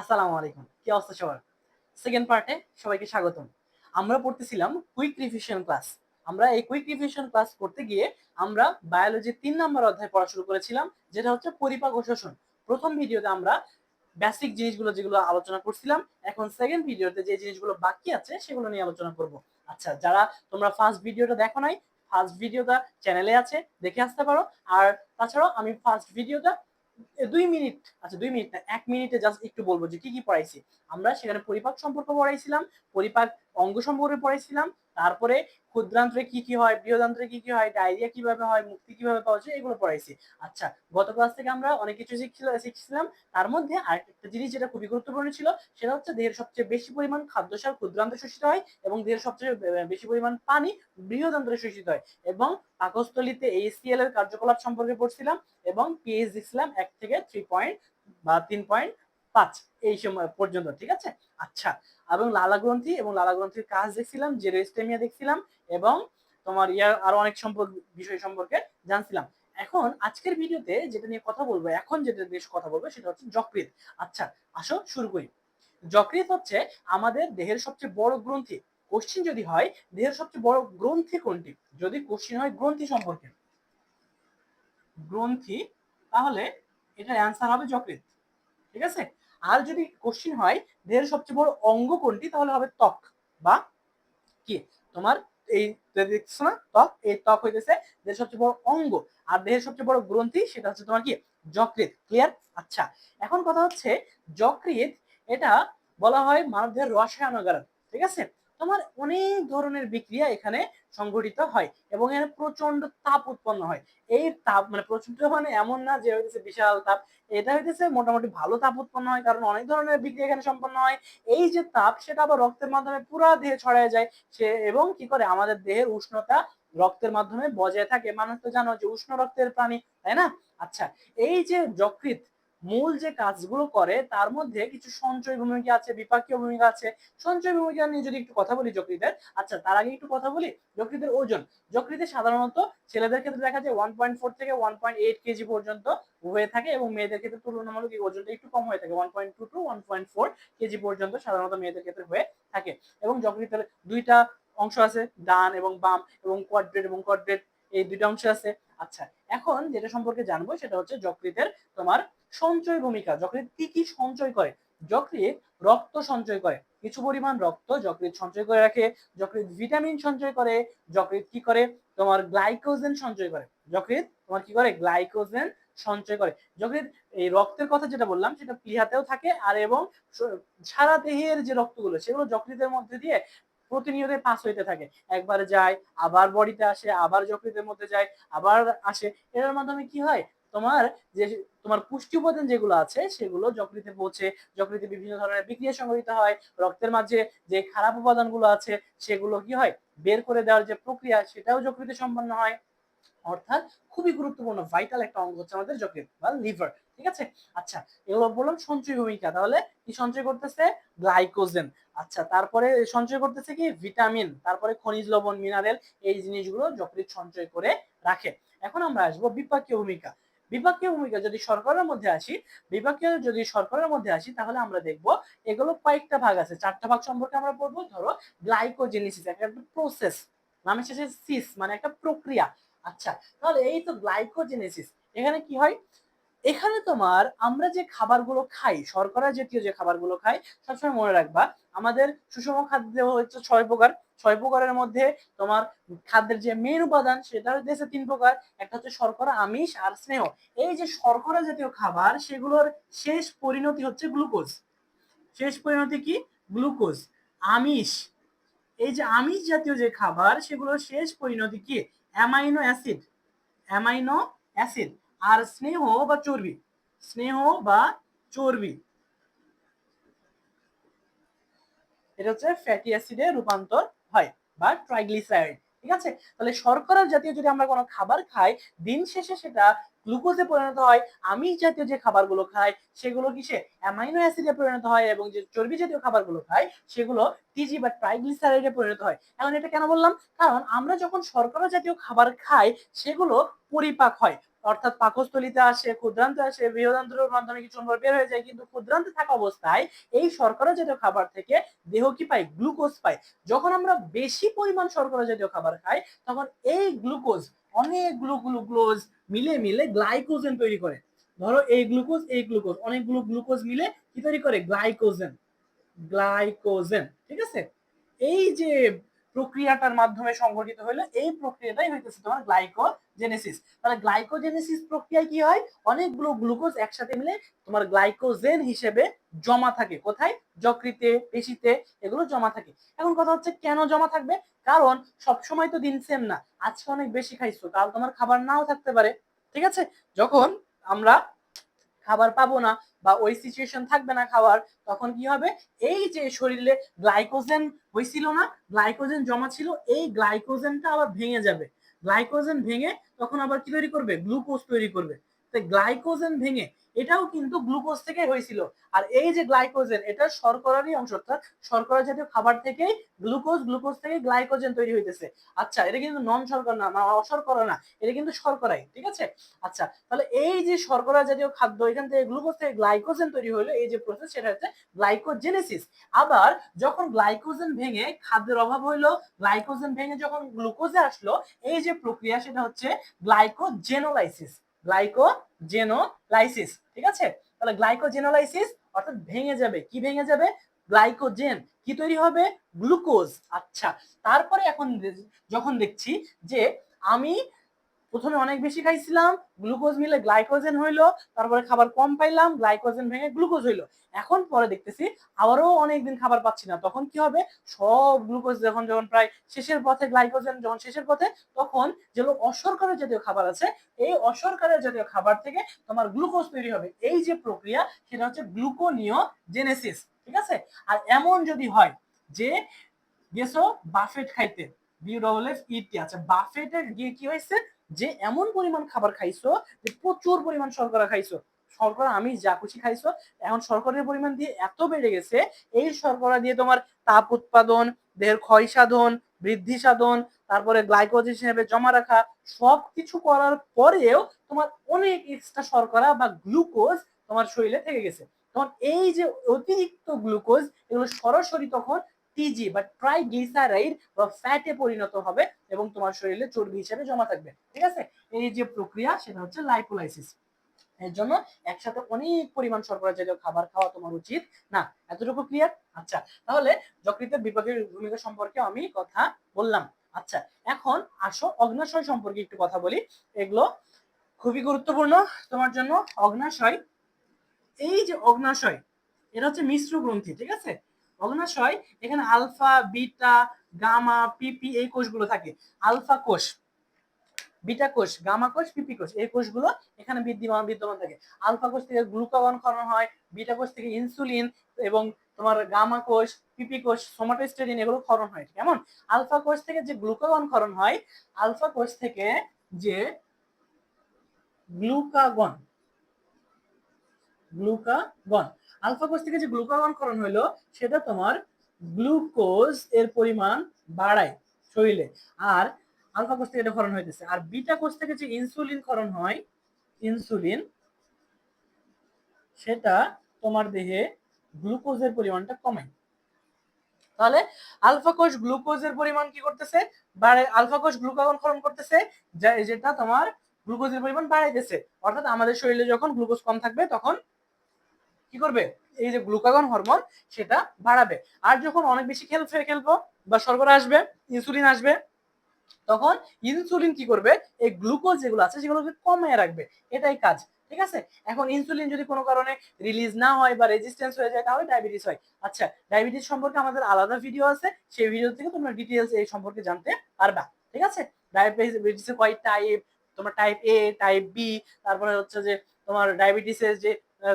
আসসালামু আলাইকুম। কি অবস্থা সবার? সেকেন্ড পার্টে সবাইকে স্বাগতম। আমরা পড়তেছিলাম কুইক রিভিশন ক্লাস আমরা এই কুইক রিভিশন ক্লাস করতে গিয়ে আমরা বায়োলজির তিন নম্বর অধ্যায় পড়া শুরু করেছিলাম, যেটা হচ্ছে পরিপাক ও শোষণ। প্রথম ভিডিওতে আমরা বেসিক জিনিসগুলো যেগুলো আলোচনা করছিলাম, এখন সেকেন্ড ভিডিওতে যে জিনিসগুলো বাকি আছে সেগুলো নিয়ে আলোচনা করব। আচ্ছা যারা তোমরা ফার্স্ট ভিডিওটা দেখো নাই ফার্স্ট ভিডিওটা চ্যানেলে আছে, দেখে আসতে পারো। আর তাছাড়াও আমি ফার্স্ট ভিডিওটা দুই মিনিট আচ্ছা দুই মিনিট না, এক মিনিটে জাস্ট একটু বলব যে কি কি পড়াইছি। আমরা সেখানে পরিপাক সম্পর্ক পড়াইছিলাম, পরিপাক অঙ্গ সম্পর্কে পড়েছিলাম, তারপরে ক্ষুদ্রান্ত্রে কি কি হয়, বৃহদান্ত্রে কি কি হয়, ডায়রিয়া কীভাবে হয়, মুক্তি কীভাবে পাওয়া যায়, এগুলো পড়াইছি। আচ্ছা গত ক্লাস থেকে আমরা অনেক কিছু শিখছিল- শিখছিলাম। তার মধ্যে আরেকটা জিনিস যেটা খুবই গুরুত্বপূর্ণ ছিল, সেটা হচ্ছে দেহের সবচেয়ে বেশি পরিমাণ খাদ্যসার ক্ষুদ্রান্তে শোষিত হয় এবং দেহের সবচেয়ে বেশি পরিমাণ পানি বৃহদান্ত্রে শোষিত হয় এবং পাকস্থলিতে এইচসিএল এর কার্যকলাপ সম্পর্কে পড়ছিলাম এবং পিএইচ দেখছিলাম এক থেকে থ্রি পয়েন্ট বা তিন পয়েন্ট পাঁচ এই সময় পর্যন্ত, ঠিক আছে? আচ্ছা এবং লালা গ্রন্থি, এবং লালা গ্রন্থির কাজ দেখছিলাম, জেরোস্টেমিয়া দেখছিলাম, এবং তোমার ইয়ার আরও অনেক সম্পর্ক, বিষয় সম্পর্কে জানছিলাম। এখন আজকের ভিডিওতে যেটা নিয়ে কথা বলব, এখন যেটা বেশ কথা বলব, সেটা হচ্ছে যকৃত আচ্ছা আসো শুরু করি। যকৃত হচ্ছে আমাদের দেহের সবচেয়ে বড় গ্রন্থি। কোশ্চিন যদি হয়, দেহের সবচেয়ে বড় গ্রন্থি কোনটি? যদি কোশ্চিন হয় গ্রন্থি সম্পর্কে। গ্রন্থি, তাহলে এটার অ্যান্সার হবে যকৃত ঠিক আছে? আর যদি কোশ্চিন হয়, দেহের সবচেয়ে বড় অঙ্গ কোনটি? তাহলে হবে ত্বক। বা কি? তোমার এই দেখছ না, ত্বক, এই ত্বক হইতেছে দেহের সবচেয়ে বড় অঙ্গ। আর দেহের সবচেয়ে বড় গ্রন্থি সেটা হচ্ছে তোমার কি? যকৃত ক্লিয়ার আচ্ছা। এখন কথা হচ্ছে যকৃত এটা বলা হয় মানব দেহের রসায়নাগার ঠিক আছে? তোমার অনেক ধরনের বিক্রিয়া এখানে সংঘটিত হয় এবং এখানে প্রচণ্ড তাপ উৎপন্ন হয়। এই তাপ মানে প্রচণ্ড মানে এমন না যে হইতেছে বিশাল তাপ, এটা হইতেছে মোটামুটি ভালো তাপ উৎপন্ন হয় কারণ অনেক ধরনের বিক্রিয়া এখানে সম্পন্ন হয়। এই যে তাপ, সেটা আবার রক্তের মাধ্যমে পুরা দেহে ছড়ায় যায়। সে এবং কি করে? আমাদের দেহের উষ্ণতা রক্তের মাধ্যমে বজায় থাকে। মানুষ তো জানো যে উষ্ণ রক্তের প্রাণী, তাই না? আচ্ছা এই যে যকৃত মূল যে কাজগুলো করে, তার মধ্যে কিছু সঞ্চয় ভূমিকা আছে, বিপাকীয় ভূমিকা আছে। সঞ্চয় ভূমিকা নিয়ে যদি একটু কথা বলি যকৃতের আচ্ছা তার আগে একটু কথা বলি যকৃতের ওজন। যকৃতে সাধারণত ছেলেদের ক্ষেত্রে দেখা যায় ওয়ান পয়েন্ট ফোর থেকে ওয়ান পয়েন্ট এইট কেজি পর্যন্ত হয়ে থাকে এবং মেয়েদের ক্ষেত্রে তুলনামূলক এই ওজনটা একটু কম হয়ে থাকে। One point two two one point four kg পর্যন্ত সাধারণত মেয়েদের ক্ষেত্রে হয়ে থাকে। এবং যকৃতের দুইটা অংশ আছে, ডান এবং বাম এবং কোয়াড্রেট এবং কোয়াড্রেট এই দুইটা অংশ আছে। আচ্ছা এখন যেটা সম্পর্কে জানব সেটা হচ্ছে যকৃতের তোমার সঞ্চয় ভূমিকা যকৃত কি কি সঞ্চয় করে? যকৃত রক্ত সঞ্চয় করে, কিছু পরিমাণ রক্ত যকৃত সঞ্চয় করে রাখে যকৃত ভিটামিন সঞ্চয় করে যকৃত কি করে? তোমার গ্লাইকোজেন সঞ্চয় করে যকৃত তোমার কি করে? গ্লাইকোজেন সঞ্চয় করে। যকৃত এই রক্তের কথা যেটা বললাম, সেটা প্লিহাতেও থাকে আর এবং সারা দেহের যে রক্তগুলো, সেগুলো যকৃতের মধ্যে দিয়ে প্রতিনিয়ত পাস হইতে থাকে। একবার যায়, আবার বডিতে আসে, আবার যকৃতের মধ্যে যায়, আবার আসে। এটার মাধ্যমে কি হয়? তোমার যে, তোমার পুষ্টি উপাদান যেগুলো আছে, সেগুলো যকৃতে পৌঁছে, যকৃতে বিভিন্ন ধরনের বিক্রিয়া সংঘটিত হয়। রক্তের মাঝে যে খারাপ উপাদানগুলো আছে, সেগুলো কি হয়? বের করে দেওয়ার যে প্রক্রিয়া, সেটাও যকৃতে সম্পন্ন হয়। অর্থাৎ খুবই গুরুত্বপূর্ণ ভাইটাল একটা অঙ্গ হচ্ছে আমাদের যকৃত বা লিভার ঠিক আছে? আচ্ছা এগুলো বললাম সঞ্চয় ভূমিকা, তাহলে কি সঞ্চয় করতেছে? গ্লাইকোজেন আচ্ছা তারপরে সঞ্চয় করতেছে কি? ভিটামিন তারপরে খনিজ লবণ মিনারেল এই জিনিসগুলো যকৃত সঞ্চয় করে রাখে। এখন আমরা আসব বিপাকীয় ভূমিকা। বিপাকীয় ভূমিকা যদি সরকারের মধ্যে আসি বিপাকীয় যদি সরকারের মধ্যে আসি, তাহলে আমরা দেখব এগুলো কয়েকটা ভাগ আছে। চারটা ভাগ সম্পর্কে আমরা পড়ব। ধরো গ্লাইকোজেনেসিস একটা প্রসেস নামের শেষে সিস মানে একটা প্রক্রিয়া। আচ্ছা তাহলে এই তো গ্লাইকোজেনেসিস এখানে কি হয়? এখানে তোমার আমরা যে খাবারগুলো খাই, শর্করা জাতীয় যে খাবারগুলো খাই, সবসময় মনে রাখবা, আমাদের সুষম খাদ্য হচ্ছে ছয় প্রকার। ছয় প্রকারের মধ্যে তোমার খাদ্যের যে মেন উপাদান, সেটা হচ্ছে তিন প্রকার। একটা হচ্ছে শর্করা, আমিষ আর স্নেহ। এই যে শর্করা জাতীয় খাবার, সেগুলোর শেষ পরিণতি হচ্ছে গ্লুকোজ। শেষ পরিণতি কি? গ্লুকোজ। আমিষ। এই যে আমিষ জাতীয় যে খাবার, সেগুলোর শেষ পরিণতি কি? Amino acid. Amino acid. আর স্নেহ বা চর্বি? স্নেহ বা চর্বি। এটা হচ্ছে ফ্যাটি অ্যাসিডে রূপান্তর হয়, বা ট্রাইগ্লিসারাইড ঠিক আছে? তাহলে শর্করা জাতীয় যদি আমরা কোনো খাবার খাই, দিন শেষে সেটা গ্লুকোজে পরিণত হয়, আমিষ জাতীয় যে খাবারগুলো খাই, সেগুলো কিসে? অ্যামাইনো অ্যাসিডে পরিণত হয় এবং যে চর্বি জাতীয় খাবারগুলো খাই, সেগুলো টিজি বা ট্রাইগ্লিসারাইডে পরিণত হয়। এখন এটা কেন বললাম? কারণ আমরা যখন শর্করা জাতীয় খাবার খাই, সেগুলো পরিপাক হয়। অর্থাৎ পাকস্থলিতে আসে, ক্ষুদ্রান্তে আসে, বৃহদান্ত্রের মাধ্যমে কিছু অনুভব বের হয়ে যায়, কিন্তু ক্ষুদ্রান্তে থাকা অবস্থায় এই শর্করা জাতীয় খাবার থেকে দেহ কি পায়? গ্লুকোজ পায়। যখন আমরা বেশি পরিমাণ শর্করা জাতীয় খাবার খাই, তখন এই গ্লুকোজ অনেকগুলো গ্লুকোজ মিলে মিলে গ্লাইকোজেন তৈরি করে। ধরো এই গ্লুকোজ এই গ্লুকোজ, অনেকগুলো গ্লুকোজ মিলে কি তৈরি করে? গ্লাইকোজেন। গ্লাইকোজেন, ঠিক আছে? এই যে প্রক্রিয়াটার মাধ্যমে সংঘটিত হলো এই প্রক্রিয়াটাই হইতেছে তোমার গ্লাইকোজেনেসিস। তাহলে গ্লাইকোজেনেসিস প্রক্রিয়ায় কি হয়? অনেকগুলো গ্লুকোজ একসাথে মিলে তোমার গ্লাইকোজেন হিসেবে জমা থাকে। কোথায়? যকৃতে, পেশিতে এগুলো জমা থাকে। এখন কথা হচ্ছে কেন জমা থাকবে? কারণ সবসময় তো দিন সেম না। আজকে অনেক বেশি খাইছো, কাল তোমার খাবার নাও থাকতে পারে। ঠিক আছে? যখন আমরা খাবার পাবো না বা ওই সিচুয়েশন থাকবে না খাওয়ার, তখন কি হবে? এই যে শরীরে গ্লাইকোজেন হয়েছিল না গ্লাইকোজেন জমা ছিল, এই গ্লাইকোজেনটা আবার ভেঙে যাবে। গ্লাইকোজেন ভেঙে তখন আবার কি তৈরি করবে? গ্লুকোজ তৈরি করবে। গ্লাইকোজেন ভেঙে, এটাও কিন্তু গ্লুকোজ থেকে হয়েছিল। আর এই যে গ্লাইকোজেন এটা শর্করারই অংশ, অর্থাৎ শর্করা জাতীয় খাবার থেকেই গ্লুকোজ গ্লুকোজ থেকে গ্লাইকোজেন তৈরি হইতেছে। আচ্ছা এটা কিন্তু নন শর্করা না মানে অশর্করা না, এটা কিন্তু শর্করাই, ঠিক আছে? আচ্ছা তাহলে এই যে শর্করা জাতীয় খাদ্য, এখান থেকে গ্লুকোজ থেকে গ্লাইকোজেন তৈরি হলো এই যে প্রসেস সেটা হচ্ছে গ্লাইকোজেনেসিস আবার যখন গ্লাইকোজেন ভেঙে খাদ্যের অভাব হইল গ্লাইকোজেন ভেঙে যখন গ্লুকোজে আসলো, এই যে প্রক্রিয়া, সেটা হচ্ছে গ্লাইকোজেনোলাইসিস গ্লাইকোজেনোলাইসিস, ঠিক আছে? তাহলে গ্লাইকোজেনোলাইসিস অর্থাৎ ভেঙে যাবে। কি ভেঙে যাবে? গ্লাইকোজেন। কি তৈরি হবে? গ্লুকোজ। আচ্ছা তারপরে এখন যখন দেখছি যে আমি প্রথমে অনেক বেশি খাইছিলাম, গ্লুকোজ মিলে গ্লাইকোজেন হইল, তারপরে খাবার কম পাইলাম, গ্লাইকোজেন ভেঙে গ্লুকোজ হইল। এখন পরে দেখতেছি আবারও অনেকদিন খাবার পাচ্ছি না। তখন কি হবে? সব গ্লুকোজ যখন যখন প্রায় শেষের পথে, গ্লাইকোজেন যখন শেষের পথে, তখন যেগুলো অশর্করা জাতীয় খাবার আছে, এই অশর্করা জাতীয় খাবার থেকে তোমার গ্লুকোজ তৈরি হবে। এই যে প্রক্রিয়া, সেটা হচ্ছে গ্লুকোনিও জেনেসিস ঠিক আছে? আর এমন যদি হয় যে, গেছো বাফেট খাইতে বিউ ডবল এফ ইটি আচ্ছা বাফেটে গিয়ে কি হয়েছে? যে এমন পরিমাণ খাবার খাইছো যে প্রচুর পরিমাণ শর্করা খাইছো। শর্করা আমি যা খুশি খাইছো, এখন শর্করের পরিমাণ দিয়ে এত বেড়ে গেছে, এই শর্করা দিয়ে তোমার তাপ উৎপাদন, দেহের ক্ষয় সাধন, বৃদ্ধি সাধন, তারপরে গ্লাইকোজ হিসেবে জমা রাখা সব কিছু করার পরেও তোমার অনেক এক্সট্রা শর্করা বা গ্লুকোজ তোমার শরীরে থেকে গেছে। তখন এই যে অতিরিক্ত গ্লুকোজ এগুলো সরাসরি তখন টিজি বা ট্রাই ট্রাইগ্লিসারাইড বা ফ্যাটে পরিণত হবে এবং তোমার শরীরে চর্বি হিসেবে জমা থাকবে, ঠিক আছে? এই যে প্রক্রিয়া, সেটা হচ্ছে লাইপোলাইসিস এর জন্য একসাথে অনেক পরিমাণ শর্করা জাতীয় খাবার খাওয়া তোমার উচিত। না, এতটুকু ক্লিয়ার আচ্ছা তাহলে যকৃতের বিপাকের ভূমিকা সম্পর্কে আমি কথা বললাম। আচ্ছা এখন আসো অগ্নাশয় সম্পর্কে একটু কথা বলি। এগুলো খুবই গুরুত্বপূর্ণ তোমার জন্য। অগ্নাশয়, এই যে অগ্নাশয় এটা হচ্ছে মিশ্র গ্রন্থি, ঠিক আছে? অগ্নাশয় এখানে আলফা, বিটা, গামা, পিপি এই কোষগুলো থাকে। আলফা কোষ, বিটা কোষ, গামা কোষ, পিপি কোষ, এই কোষগুলো এখানে বিদ্যমান বিদ্যমান থাকে। আলফা কোষ থেকে গ্লুকাগন ক্ষরণ হয়, বিটা কোষ থেকে ইনসুলিন এবং তোমার গামা কোষ, পিপি কোষ, সোমাটোস্টেরিন এগুলো ক্ষরণ হয়। কেমন? আলফা কোষ থেকে যে গ্লুকাগন ক্ষরণ হয়, আলফা কোষ থেকে যে গ্লুকাগন গ্লুকাগন আলফা কোষ থেকে যে গ্লুকাগন ক্ষরণ হলো, সেটা তোমার গ্লুকোজ এর পরিমাণ বাড়ায় শরীরে। আর আলফা কোষ থেকে এটা ক্ষরণ হইতেছে। আর বিটা কোষ থেকে যে ইনসুলিন ক্ষরণ হয় ইনসুলিন সেটা তোমার দেহে গ্লুকোজের পরিমাণটা কমায়। তাহলে আলফা কোষ গ্লুকোজের পরিমাণ কি করতেছে? বাড়ে আলফা কোষ গ্লুকাগন ক্ষরণ করতেছে যেটা তোমার গ্লুকোজের পরিমাণ বাড়াইতেছে। অর্থাৎ আমাদের শরীরে যখন গ্লুকোজ কম থাকবে, তখন কি করবে? এই যে গ্লুকাগন হরমোন সেটা বাড়াবে। আর যখন অনেক বেশি খেল খেলব বা শর্করা আসবে ইনসুলিন আসবে, তখন ইনসুলিন কি করবে? এই গ্লুকোজ যেগুলো আছে সেগুলোকে কমিয়ে রাখবে। এটাই কাজ, ঠিক আছে? এখন ইনসুলিন যদি কোনো কারণে রিলিজ না হয় বা রেজিস্ট্যান্স হয়ে যায়, তাহলে ডায়াবেটিস হয়। আচ্ছা ডায়াবেটিস সম্পর্কে আমাদের আলাদা ভিডিও আছে। সেই ভিডিও থেকে তোমরা ডিটেলস এই সম্পর্কে জানতে পারবা, ঠিক আছে? ডায়াবেটিসের কয় টাইপ তোমার টাইপ এ টাইপ বি তারপরে হচ্ছে যে তোমার ডায়াবেটিসের যে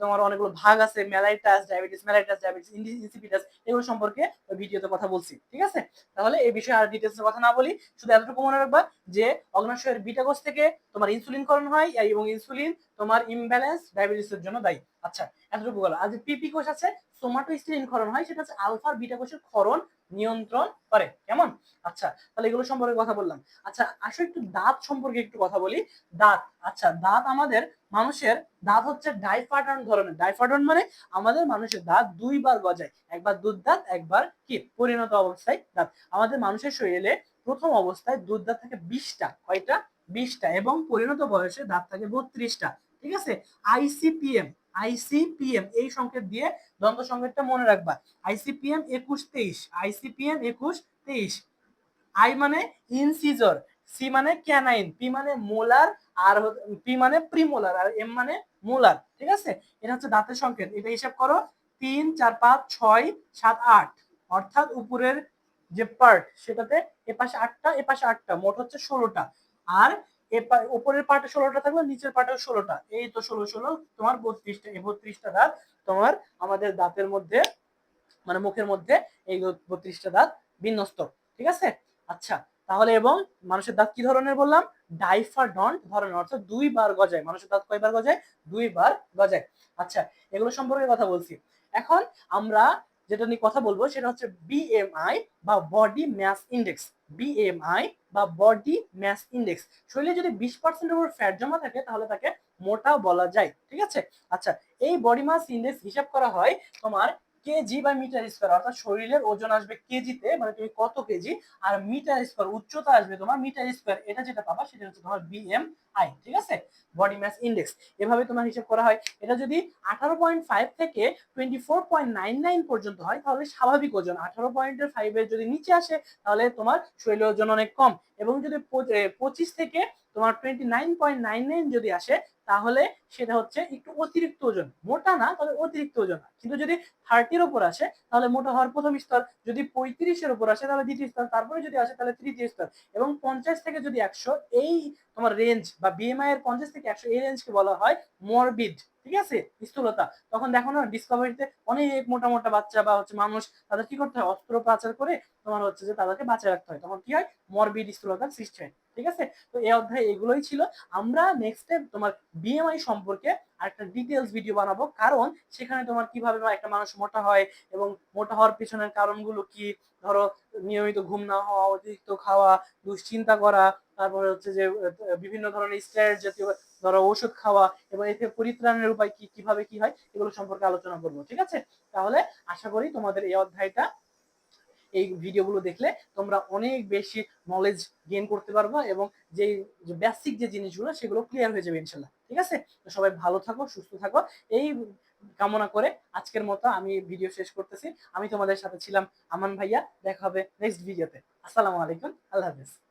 তোমার অনেকগুলো ভাগ আছে mellitus diabetes mellitus diabetes insipidus এগুলো সম্পর্কে ভিডিওতে কথা বলছি, ঠিক আছে? তাহলে এই বিষয়ে আর ডিটেলসের কথা না বলি, শুধু এতটুকু মনে রাখবা যে অগ্নাশয়ের বিটা কোষ থেকে তোমার ইনসুলিন করণ হয় এবং ইনসুলিন তোমার ইমব্যালেন্স ডায়াবেটিসের জন্য দায়ী। আচ্ছা এতটুকু বলো। আর যে পিপি কোষ আছে সোমাটোস্টিরিন ক্ষরণ হয়, সেটা হচ্ছে আলফা বিটা কোষের ক্ষরণ নিয়ন্ত্রণ করে। কেমন? আচ্ছা তাহলে এগুলো সম্পর্কে কথা বললাম। আচ্ছা আসো একটু দাঁত সম্পর্কে একটু কথা বলি। দাঁত আচ্ছা দাঁত আমাদের মানুষের, দাঁত হচ্ছে ডাইফাটন ধরনের। ডাইফাটন মানে আমাদের মানুষের দাঁত দুইবার গজায়। একবার দুধ দাঁত, একবার কি? পরিণত অবস্থায় দাঁত। আমাদের মানুষের শরীরে প্রথম অবস্থায় দুধ দাঁত থাকে বিশটা। কয়টা? বিশটা। এবং পরিণত বয়সে দাঁত থাকে বত্রিশটা। ঠিক আছে? আইসিপিএম আইসিপিএম, এই সংকেত দিয়ে দ্বন্দ্ব সংকেতটা মনে রাখবা। আইসিপিএম একুশ তেইশ, আইসিপিএম একুশ তেইশ। আই মানে ইনসিজর, সি মানে ক্যানাইন, পি মানে মোলার, আর পি মানে প্রিমোলার, আর এম মানে মোলার, ঠিক আছে? এটা হচ্ছে দাঁতের সংকেত। এটা হিসাব করো, তিন, চার, পাঁচ, ছয়, সাত, আট। অর্থাৎ উপরের যে পার্ট সেটাতে এপাশে পাশে আটটা এ পাশে আটটা, মোট হচ্ছে ষোলোটা। আর উপরের পার্টে ষোলোটা থাকবে নিচের পার্টে ষোলোটা। এই তো ষোলো ষোলো, তোমার বত্রিশটা, এই বত্রিশটা দাঁত তোমার আমাদের দাঁতের মধ্যে মানে মুখের মধ্যে এই বত্রিশটা দাঁত বিন্যস্ত, ঠিক আছে? আচ্ছা তাহলে এবং মানুষের দাঁত কি ধরনের বললাম? ডাইফাডন্ট ধরনের, অর্থাৎ দুইবার গজায়। মানুষের দাঁত কয়বার গজায়? দুইবার গজায়। আচ্ছা এগুলো সম্পর্কে কথা বলছি। এখন আমরা যেটা নিয়ে কথা বলব সেটা হচ্ছে বিএমআই বা বডি ম্যাস ইন্ডেক্স বিএমআই বা বডি ম্যাস ইন্ডেক্স শরীরে যদি বিশ পার্সেন্ট ওপর ফ্যাট জমা থাকে, তাহলে তাকে মোটা বলা যায়, ঠিক আছে? আচ্ছা এই বডি মাস ইন্ডেক্স হিসাব করা হয় তোমার কেজি বা মিটার স্কোয়ার, অর্থাৎ শরীরের ওজন আসবে কেজিতে মানে তুমি কত কেজি, আর মিটার স্কোয়ার, উচ্চতা আসবে তোমার মিটার স্কোয়ার, এটা যেটা পাবা সেটা হচ্ছে তোমার বিএম আই ঠিক আছে? বডি ম্যাস ইন্ডেক্স এভাবে তোমার হিসাব করা হয়। এটা যদি আঠারো পয়েন্ট ফাইভ থেকে twenty four point nine nine পর্যন্ত হয়, তাহলে স্বাভাবিক ওজন, আঠারো পয়েন্টের ফাইভের যদি নিচে আসে, তাহলে তোমার শরীরের ওজন অনেক কম। এবং যদি পঁচিশ থেকে তোমার twenty nine point nine nine যদি আসে তাহলে সেটা হচ্ছে একটু অতিরিক্ত ওজন। মোটা না তবে অতিরিক্ত ওজন কিন্তু যদি থার্টির ওপর আসে, তাহলে মোটা হওয়ার প্রথম স্তর। যদি পঁয়ত্রিশের উপর আসে, তাহলে দ্বিতীয় স্তর। তারপরে যদি আসে, তাহলে তৃতীয় স্তর। এবং পঞ্চাশ থেকে যদি একশো, এই তোমার রেঞ্জ বা বিএমআই এর পঞ্চাশ থেকে একশো, এই রেঞ্জকে বলা হয় মরবিড ঠিক আছে? স্থূলতা। তখন দেখো না ডিসকভারিতে অনেক মোটা মোটা বাচ্চা বা হচ্ছে মানুষ, তাদের কি করতে হয়? অস্ত্রোপচার করে তোমার হচ্ছে যে তাদেরকে বাঁচিয়ে রাখতে হয়। তখন কি হয়? মরবিড স্থূলতার সৃষ্টি হয়। ঠিক আছে? তো এই অধ্যায় এগুলোই ছিল। আমরা নেক্সট তোমার বিএমআই সম্পর্কে আরেকটা ডিটেলস ভিডিও বানাবো। কারণ সেখানে তোমার কীভাবে একটা মানুষ মোটা হয় এবং মোটা হওয়ার পেছনের কারণগুলো কি? ধরো, নিয়মিত ঘুম না হওয়া, অতিরিক্ত খাওয়া, দুশ্চিন্তা করা, তারপরে হচ্ছে যে, বিভিন্ন ধরনের স্টেরয়েড জাতীয়, ধরো ওষুধ খাওয়া এবং এতে পরিত্রাণের উপায় কি? কীভাবে কি হয়? এগুলো সম্পর্কে আলোচনা করব, ঠিক আছে? তাহলে আশা করি তোমাদের এই অধ্যায়টা এই ভিডিওগুলো দেখলে তোমরা অনেক বেশি নলেজ গেইন করতে পারবা এবং যে বেসিক যে জিনিসগুলো, সেগুলো ক্লিয়ার হয়ে যাবে ইনশাল্লাহ। ঠিক আছে? তো সবাই ভালো থাকো, সুস্থ থাকো। এই কামনা করে আজকের মতো আমি ভিডিও শেষ করতেছি। আমি তোমাদের সাথে ছিলাম আমান ভাইয়া। দেখা হবে নেক্সট ভিডিওতে আসসালামু আলাইকুম। আল্লাহ হাফেজ।